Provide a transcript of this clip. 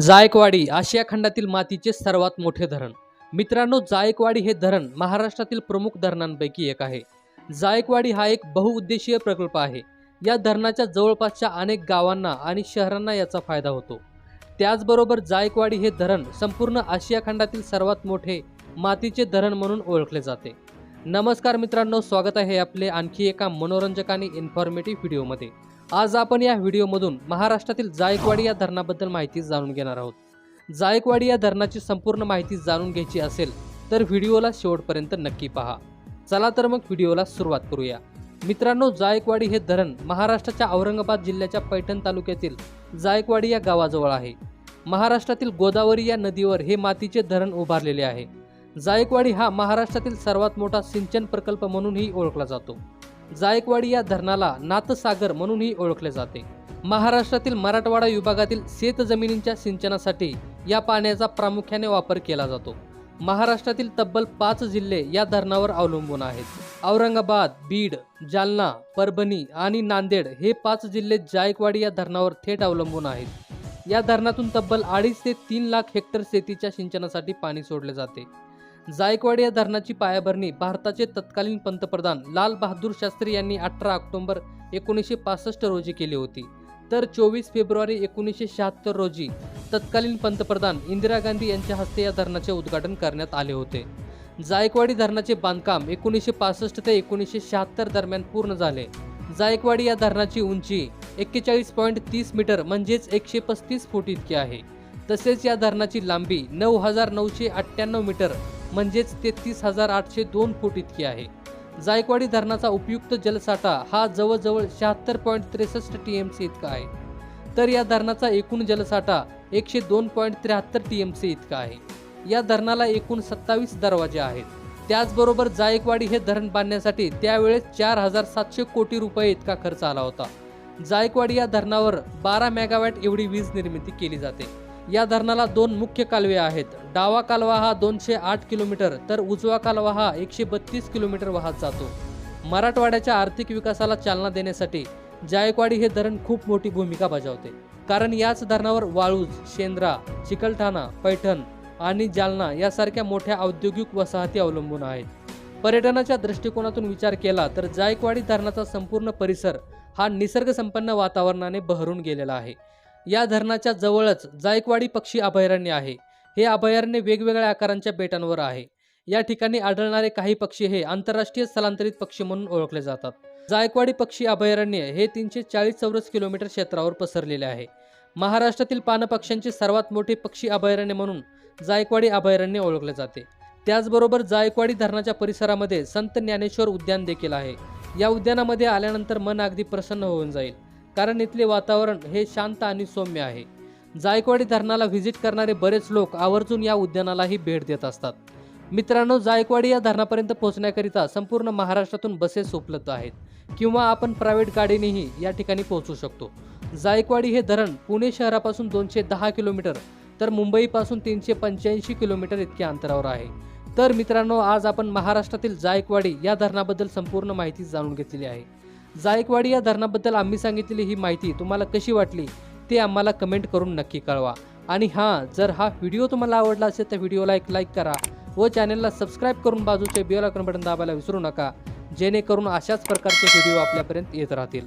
जायकवाडी आशिया खंडातील मातीचे सर्वात मोठे धरण. मित्रांनो जायकवाडी हे धरण महाराष्ट्रातील प्रमुख धरणांपैकी एक आहे. जायकवाडी हा एक बहुउद्देशीय प्रकल्प आहे. या धरणाच्या जवळपासच्या अनेक गावांना आणि शहरांना याचा फायदा होतो. त्याचबरोबर जायकवाडी हे धरण संपूर्ण आशिया खंडातील सर्वात मोठे मातीचे धरण म्हणून ओळखले जाते. नमस्कार मित्रांनो स्वागत आहे आपले आणखी एका मनोरंजक आणि इन्फॉर्मेटिव्ह व्हिडिओमध्ये. आज आपण या व्हिडिओमधून महाराष्ट्रातील जायकवाडी या धरणाबद्दल माहिती जाणून घेणार आहोत. जायकवाडी या धरणाची संपूर्ण माहिती जाणून घ्यायची असेल तर व्हिडिओला शेवटपर्यंत नक्की पहा. चला तर मग व्हिडिओला सुरुवात करूया. मित्रांनो जायकवाडी हे धरण महाराष्ट्राच्या औरंगाबाद जिल्ह्याच्या पैठण तालुक्यातील जायकवाडी या गावाजवळ आहे. महाराष्ट्रातील गोदावरी या नदीवर हे मातीचे धरण उभारलेले आहे. जायकवाडी हा महाराष्ट्रातील सर्वात मोठा सिंचन प्रकल्प म्हणूनही ओळखला जातो. जायकवाडी या धरणाला नाथसागर म्हणूनही ओळखले जाते. महाराष्ट्रातील मराठवाडा विभागातील शेत जमिनींच्या सिंचनासाठी या पाण्याचा प्रामुख्याने वापर केला जातो. महाराष्ट्रातील तब्बल पाच जिल्हे या धरणावर अवलंबून आहेत. औरंगाबाद बीड जालना परभणी आणि नांदेड हे पाच जिल्हे जायकवाडी या धरणावर थेट अवलंबून आहेत. या धरणातून तब्बल अडीच ते तीन लाख हेक्टर शेतीच्या सिंचनासाठी पाणी सोडले जाते. जायकवाडी या धरणाची पायाभरणी भारताचे तत्कालीन पंतप्रधान लाल बहादूर शास्त्री यांनी अठरा ऑक्टोबर एकोणीसशे पासष्ट रोजी केली होती. तर चोवीस फेब्रुवारी एकोणीसशे शहात्तर रोजी तत्कालीन पंतप्रधान इंदिरा गांधी यांच्या हस्ते या धरणाचे उद्घाटन करण्यात आले होते. जायकवाडी धरणाचे बांधकाम एकोणीसशे पासष्ट ते एकोणीसशे शहात्तर दरम्यान पूर्ण झाले. जायकवाडी या धरणाची उंची एक्केचाळीस पॉईंट तीस मीटर म्हणजेच एकशे पस्तीस फूट इतकी आहे. तसेच या धरणाची लांबी नऊ हजार नऊशे अठ्ठ्याण्णव मीटर म्हणजेच तेहतीस हजार आठशे दोन फूट इतकी आहे. जायकवाडी धरणाचा उपयुक्त जलसाठा हा जवळजवळ शहात्तर पॉईंट त्रेसष्ट टी एम सी इतका आहे. तर या धरणाचा एकूण जलसाठा एकशे दोन पॉईंट त्र्याहत्तर टी एम सी इतका आहे. या धरणाला एकूण सत्तावीस दरवाजे आहेत. त्याचबरोबर जायकवाडी हे धरण बांधण्यासाठी त्यावेळेस चार हजार सातशे कोटी रुपये इतका खर्च आला होता. जायकवाडी या धरणावर बारा मेगावॅट एवढी वीज निर्मिती केली जाते. या धरणाला दोन मुख्य कालवे आहेत. डावा कालवा हा दोनशे आठ किलोमीटर तर उजवा कालवा हा एकशे बत्तीस किलोमीटर वाहत जातो. मराठवाड्याच्या आर्थिक विकासाला चालना देण्यासाठी जायकवाडी हे धरण खूप मोठी भूमिका बजावते. कारण याच धरणावर वाळूज शेंद्रा चिकलठाणा पैठण आणि जालना यासारख्या मोठ्या औद्योगिक वसाहती अवलंबून आहेत. पर्यटनाच्या दृष्टिकोनातून विचार केला तर जायकवाडी धरणाचा संपूर्ण परिसर हा निसर्गसंपन्न वातावरणाने बहरून गेलेला आहे. या धरणाच्या जवळच जायकवाडी पक्षी अभयारण्य आहे. हे अभयारण्य वेगवेगळ्या आकारांच्या बेटांवर आहे. या ठिकाणी आढळणारे काही पक्षी हे आंतरराष्ट्रीय स्थलांतरित पक्षी म्हणून ओळखले जातात. जायकवाडी पक्षी अभयारण्य हे तीनशे चाळीस चौरस किलोमीटर क्षेत्रावर पसरलेले आहे. महाराष्ट्रातील पानपक्ष्यांचे सर्वात मोठे पक्षी अभयारण्य म्हणून जायकवाडी अभयारण्य ओळखले जाते. त्याचबरोबर जायकवाडी धरणाच्या परिसरामध्ये संत ज्ञानेश्वर उद्यान देखील आहे. या उद्यानामध्ये आल्यानंतर मन अगदी प्रसन्न होऊन जाईल. कारण इथले वातावरण हे शांत आणि सौम्य आहे. जायकवाडी धरणाला व्हिजिट करणारे बरेच लोक आवर्जून या उद्यानालाही भेट देत असतात. मित्रांनो जायकवाडी या धरणापर्यंत पोहोचण्याकरिता संपूर्ण महाराष्ट्रातून बसेस उपलब्ध आहेत किंवा आपण प्रायव्हेट गाडीनेही या ठिकाणी पोहोचू शकतो. जायकवाडी हे धरण पुणे शहरापासून दोनशे दहा किलोमीटर तर मुंबईपासून तीनशे पंच्याऐंशी किलोमीटर इतक्या अंतरावर आहे. तर मित्रांनो आज आपण महाराष्ट्रातील जायकवाडी या धरणाबद्दल संपूर्ण माहिती जाणून घेतलेली आहे. जायकवाडी या धरणाबद्दल आम्ही सांगितलेली ही माहिती तुम्हाला कशी वाटली ते आम्हाला कमेंट करून नक्की कळवा. आणि हां जर हा व्हिडिओ तुम्हाला आवडला असेल तर व्हिडिओला एक लाईक करा व चॅनलला सबस्क्राईब करून बाजूचे बेल बटन दाबायला विसरू नका जेणेकरून अशाच प्रकारचे व्हिडिओ आपल्यापर्यंत येत राहतील.